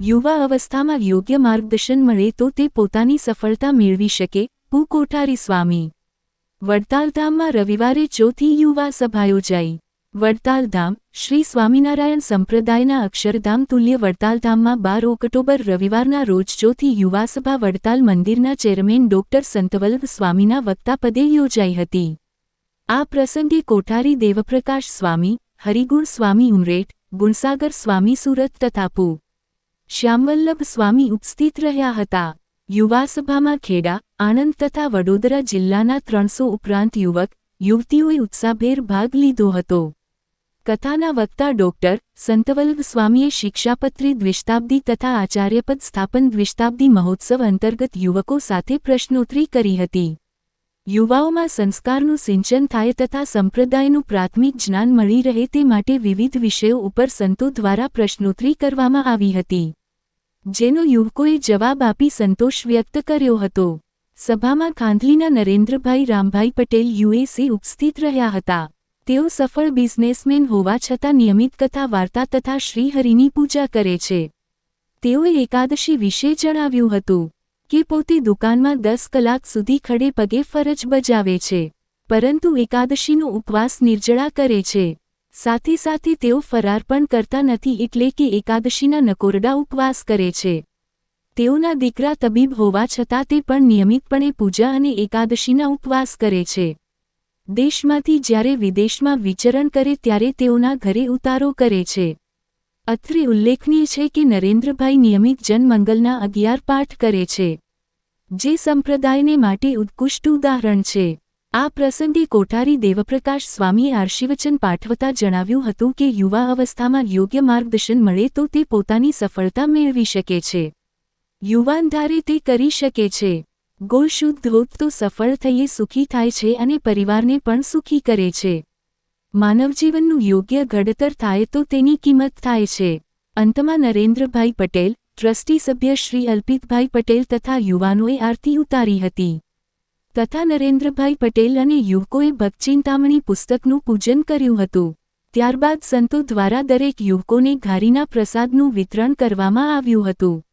યુવા અવસ્થામાં યોગ્ય માર્ગદર્શન મળે તો તે પોતાની સફળતા મેળવી શકે, પુ. કોઠારી સ્વામી. વડતાલધામમાં રવિવારે ચોથી યુવા સભા યોજાઈ. વડતાલધામ શ્રી સ્વામિનારાયણ સંપ્રદાયના અક્ષરધામ તુલ્ય વડતાલધામમાં બાર ઓક્ટોબર રવિવારના રોજ ચોથી યુવાસભા વડતાલ મંદિરના ચેરમેન ડોક્ટર સંતવલ્લભ સ્વામીના વક્તાપદે યોજાઈ હતી. આ પ્રસંગે કોઠારી દેવપ્રકાશ સ્વામી, હરિગુણ સ્વામી ઉમરેઠ, ગુણસાગર સ્વામી સુરત તથા પુ. શ્યામવલ્લભ સ્વામી ઉપસ્થિત રહ્યા હતા. યુવાસભામાં ખેડા, આણંદ તથા વડોદરા જિલ્લાના ત્રણસો ઉપરાંત યુવક, યુવતીઓએ ઉત્સાહભેર ભાગ લીધો હતો. કથાના વક્તા ડોક્ટર સંતવલ્લભ સ્વામીએ શિક્ષાપત્રી દ્વિશતાબ્દી તથા આચાર્યપદ સ્થાપન દ્વિશતાબ્દી મહોત્સવ અંતર્ગત યુવકો સાથે પ્રશ્નોત્તરી કરી હતી. યુવાઓમાં સંસ્કારનું સિંચન થાય તથા સંપ્રદાયનું પ્રાથમિક જ્ઞાન મળી રહે તે માટે વિવિધ વિષયો ઉપર સંતો દ્વારા પ્રશ્નોત્તરી કરવામાં આવી હતી. જેનો યુવકોએ જવાબ આપી સંતોષ વ્યક્ત કર્યો હતો. સભામાં ખાંધલીના નરેન્દ્રભાઈ રામભાઈ પટેલ યુએસએ ઉપસ્થિત રહ્યા હતા. તેઓ સફળ બિઝનેસમેન હોવા છતાં નિયમિત કથા વાર્તા તથા શ્રીહરિની પૂજા કરે છે. તેઓએ એકાદશી વિશે જણાવ્યું હતું કે પોતે દુકાનમાં દસ કલાક સુધી ખડે પગે ફરજ બજાવે છે, પરંતુ એકાદશીનો ઉપવાસ નિર્જળા કરે છે. સાથે સાથે તેઓ ફરાર પણ કરતા નથી એટલે કે એકાદશીના નકોરડા ઉપવાસ કરે છે. તેઓના દીકરા તબીબ હોવા છતાં તે પણ નિયમિતપણે પૂજા અને એકાદશીના ઉપવાસ કરે છે. દેશમાંથી જ્યારે વિદેશમાં વિચરણ કરે ત્યારે તેઓના ઘરે ઉતારો કરે છે. અત્રે ઉલ્લેખનીય છે કે નરેન્દ્રભાઈ નિયમિત જનમંગલના અગિયાર પાઠ કરે છે. જે સંપ્રદાયને માટે ઉત્કૃષ્ટ ઉદાહરણ છે. આ પ્રસંગે કોઠારી દેવપ્રકાશ સ્વામીએ આર્શિવચન પાઠવતા જણાવ્યું હતું કે યુવા અવસ્થામાં યોગ્ય માર્ગદર્શન મળે તો તે પોતાની સફળતા મેળવી શકે છે. યુવાન ધારે તે કરી શકે છે. ગોળ શુદ્ધ હોત તો સફળ થઈએ, સુખી થાય છે અને પરિવારને પણ સુખી કરે છે. માનવજીવનનું યોગ્ય ઘડતર થાય તો તેની કિંમત થાય છે. અંતમાં નરેન્દ્રભાઈ પટેલ, ટ્રસ્ટી સભ્ય શ્રી અલ્પિતભાઈ પટેલ તથા યુવાનોએ આરતી ઉતારી હતી. તથા નરેન્દ્રભાઈ પટેલ અને યુવકોએ ભક્તચિંતામણી પુસ્તકનું પૂજન કર્યું હતું. ત્યારબાદ સંતો દ્વારા દરેક યુવકોને ઘારીના પ્રસાદનું વિતરણ કરવામાં આવ્યું હતું.